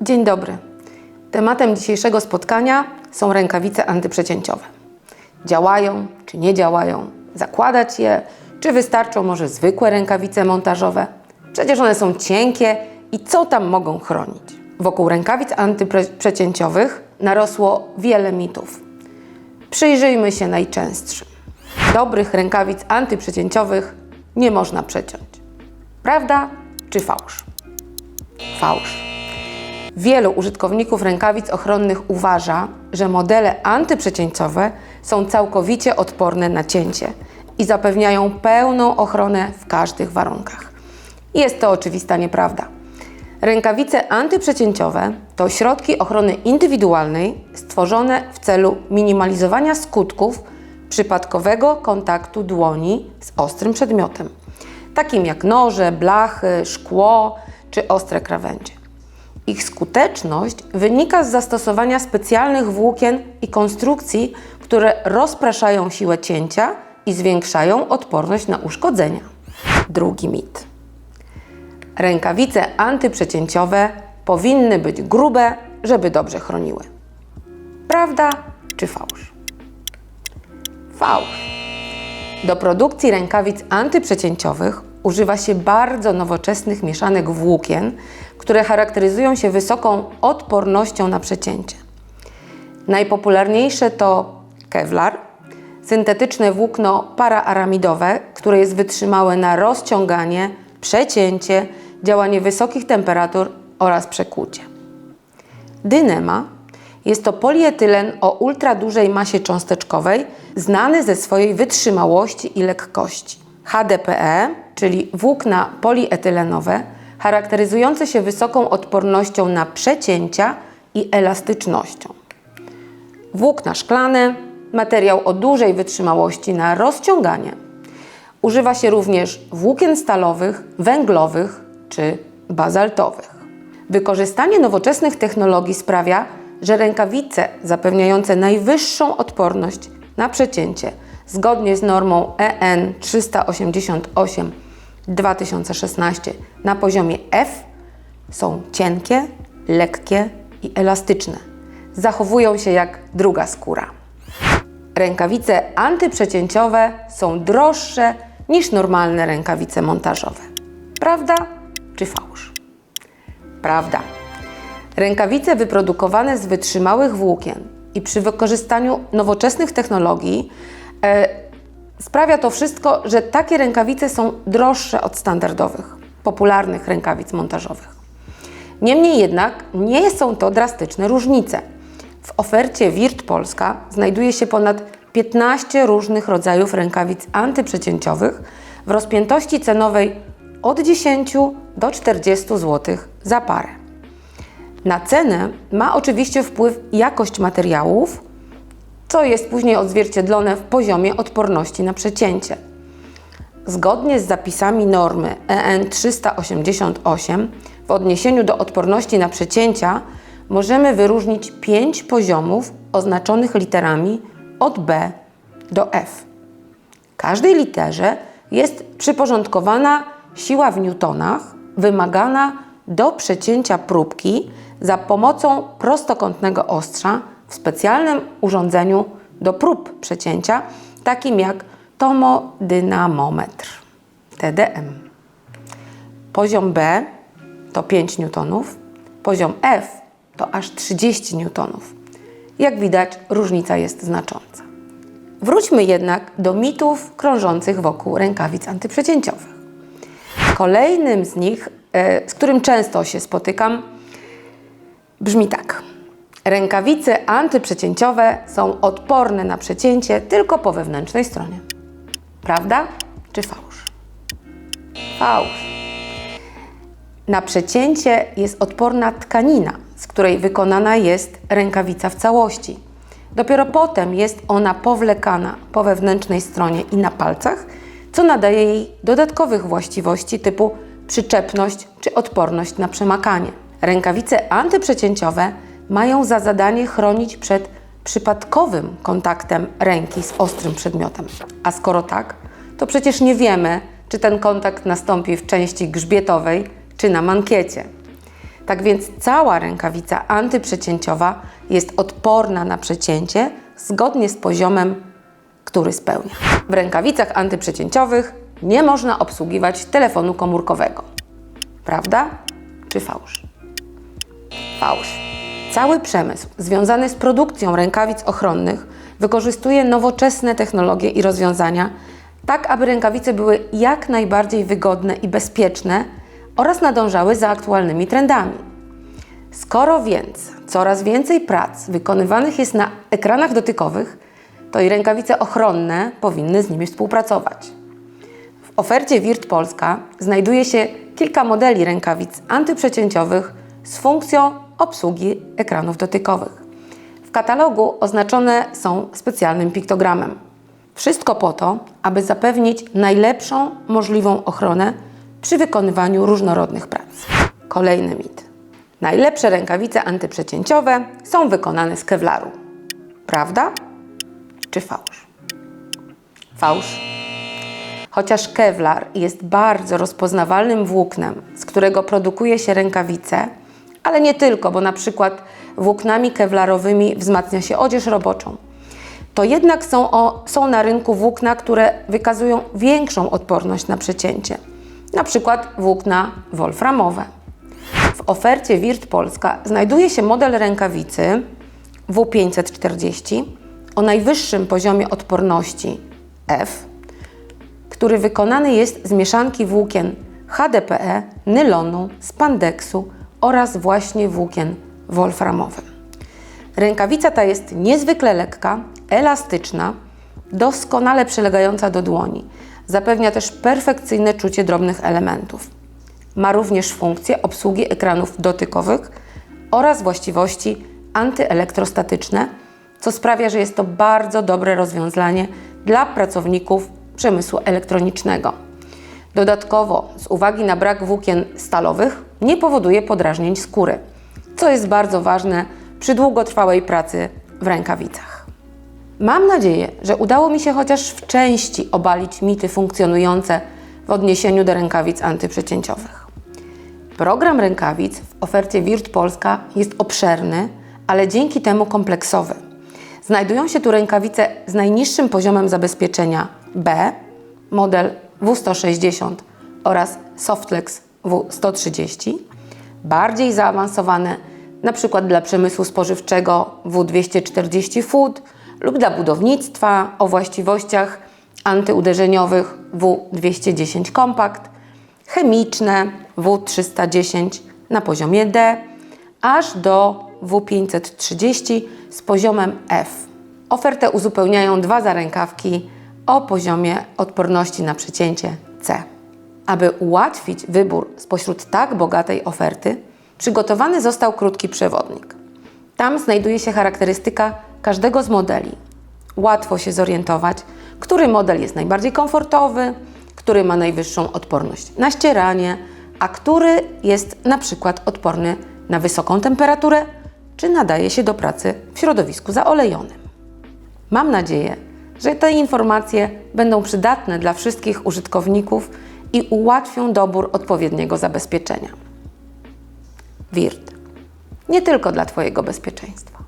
Dzień dobry. Tematem dzisiejszego spotkania są rękawice antyprzecięciowe. Działają czy nie działają? Zakładać je? Czy wystarczą może zwykłe rękawice montażowe? Przecież one są cienkie i co tam mogą chronić? Wokół rękawic antyprzecięciowych narosło wiele mitów. Przyjrzyjmy się najczęstszym. Dobrych rękawic antyprzecięciowych nie można przeciąć. Prawda czy fałsz? Fałsz. Wielu użytkowników rękawic ochronnych uważa, że modele antyprzecięciowe są całkowicie odporne na cięcie i zapewniają pełną ochronę w każdych warunkach. Jest to oczywista nieprawda. Rękawice antyprzecięciowe to środki ochrony indywidualnej stworzone w celu minimalizowania skutków przypadkowego kontaktu dłoni z ostrym przedmiotem, takim jak noże, blachy, szkło czy ostre krawędzie. Ich skuteczność wynika z zastosowania specjalnych włókien i konstrukcji, które rozpraszają siłę cięcia i zwiększają odporność na uszkodzenia. Drugi mit. Rękawice antyprzecięciowe powinny być grube, żeby dobrze chroniły. Prawda czy fałsz? Fałsz. Do produkcji rękawic antyprzecięciowych używa się bardzo nowoczesnych mieszanek włókien, które charakteryzują się wysoką odpornością na przecięcie. Najpopularniejsze to Kevlar, syntetyczne włókno paraaramidowe, które jest wytrzymałe na rozciąganie, przecięcie, działanie wysokich temperatur oraz przekłucie. Dynema jest to polietylen o ultradużej masie cząsteczkowej, znany ze swojej wytrzymałości i lekkości. HDPE, czyli włókna polietylenowe, charakteryzujące się wysoką odpornością na przecięcia i elastycznością. Włókna szklane, materiał o dużej wytrzymałości na rozciąganie. Używa się również włókien stalowych, węglowych czy bazaltowych. Wykorzystanie nowoczesnych technologii sprawia, że rękawice zapewniające najwyższą odporność na przecięcie zgodnie z normą EN 388 2016 na poziomie F są cienkie, lekkie i elastyczne. Zachowują się jak druga skóra. Rękawice antyprzecięciowe są droższe niż normalne rękawice montażowe. Prawda czy fałsz? Prawda. Rękawice wyprodukowane z wytrzymałych włókien i przy wykorzystaniu nowoczesnych technologii e, sprawia to wszystko, że takie rękawice są droższe od standardowych, popularnych rękawic montażowych. Niemniej jednak nie są to drastyczne różnice. W ofercie Wirt Polska znajduje się ponad 15 różnych rodzajów rękawic antyprzecięciowych w rozpiętości cenowej od 10 do 40 zł za parę. Na cenę ma oczywiście wpływ jakość materiałów, co jest później odzwierciedlone w poziomie odporności na przecięcie. Zgodnie z zapisami normy EN 388 w odniesieniu do odporności na przecięcia możemy wyróżnić 5 poziomów oznaczonych literami od B do F. Każdej literze jest przyporządkowana siła w newtonach wymagana do przecięcia próbki za pomocą prostokątnego ostrza w specjalnym urządzeniu do prób przecięcia, takim jak tomodynamometr TDM. Poziom B to 5 newtonów, poziom F to aż 30 newtonów. Jak widać, różnica jest znacząca. Wróćmy jednak do mitów krążących wokół rękawic antyprzecięciowych. Kolejnym z nich, e, z którym często się spotykam, brzmi tak. Rękawice antyprzecięciowe są odporne na przecięcie tylko po wewnętrznej stronie. Prawda czy fałsz? Fałsz. Na przecięcie jest odporna tkanina, z której wykonana jest rękawica w całości. Dopiero potem jest ona powlekana po wewnętrznej stronie i na palcach, co nadaje jej dodatkowych właściwości typu przyczepność czy odporność na przemakanie. Rękawice antyprzecięciowe mają za zadanie chronić przed przypadkowym kontaktem ręki z ostrym przedmiotem. A skoro tak, to przecież nie wiemy, czy ten kontakt nastąpi w części grzbietowej, czy na mankiecie. Tak więc cała rękawica antyprzecięciowa jest odporna na przecięcie zgodnie z poziomem, który spełnia. W rękawicach antyprzecięciowych nie można obsługiwać telefonu komórkowego. Prawda czy fałsz? Fałsz. Cały przemysł związany z produkcją rękawic ochronnych wykorzystuje nowoczesne technologie i rozwiązania, tak aby rękawice były jak najbardziej wygodne i bezpieczne oraz nadążały za aktualnymi trendami. Skoro więc coraz więcej prac wykonywanych jest na ekranach dotykowych, to i rękawice ochronne powinny z nimi współpracować. W ofercie Wirt Polska znajduje się kilka modeli rękawic antyprzecięciowych z funkcją obsługi ekranów dotykowych. W katalogu oznaczone są specjalnym piktogramem. Wszystko po to, aby zapewnić najlepszą możliwą ochronę przy wykonywaniu różnorodnych prac. Kolejny mit. Najlepsze rękawice antyprzecięciowe są wykonane z kewlaru. Prawda czy fałsz? Fałsz. Chociaż kewlar jest bardzo rozpoznawalnym włóknem, z którego produkuje się rękawice, ale nie tylko, bo na przykład włóknami kewlarowymi wzmacnia się odzież roboczą, to jednak są, o, są na rynku włókna, które wykazują większą odporność na przecięcie, na przykład włókna wolframowe. W ofercie Wirt Polska znajduje się model rękawicy W540 o najwyższym poziomie odporności F, który wykonany jest z mieszanki włókien HDPE, nylonu, spandeksu oraz właśnie włókien wolframowym. Rękawica ta jest niezwykle lekka, elastyczna, doskonale przylegająca do dłoni. Zapewnia też perfekcyjne czucie drobnych elementów. Ma również funkcję obsługi ekranów dotykowych oraz właściwości antyelektrostatyczne, co sprawia, że jest to bardzo dobre rozwiązanie dla pracowników przemysłu elektronicznego. Dodatkowo, z uwagi na brak włókien stalowych, nie powoduje podrażnień skóry, co jest bardzo ważne przy długotrwałej pracy w rękawicach. Mam nadzieję, że udało mi się chociaż w części obalić mity funkcjonujące w odniesieniu do rękawic antyprzecięciowych. Program rękawic w ofercie Wirt Polska jest obszerny, ale dzięki temu kompleksowy. Znajdują się tu rękawice z najniższym poziomem zabezpieczenia B, model W160 oraz Softlex W130, bardziej zaawansowane np. dla przemysłu spożywczego W240 Food lub dla budownictwa o właściwościach antyuderzeniowych W210 Compact, chemiczne W310 na poziomie D, aż do W530 z poziomem F. Ofertę uzupełniają dwa zarękawki o poziomie odporności na przecięcie C. Aby ułatwić wybór spośród tak bogatej oferty, przygotowany został krótki przewodnik. Tam znajduje się charakterystyka każdego z modeli. Łatwo się zorientować, który model jest najbardziej komfortowy, który ma najwyższą odporność na ścieranie, a który jest na przykład odporny na wysoką temperaturę czy nadaje się do pracy w środowisku zaolejonym. Mam nadzieję, że te informacje będą przydatne dla wszystkich użytkowników i ułatwią dobór odpowiedniego zabezpieczenia. WIRT. Nie tylko dla Twojego bezpieczeństwa.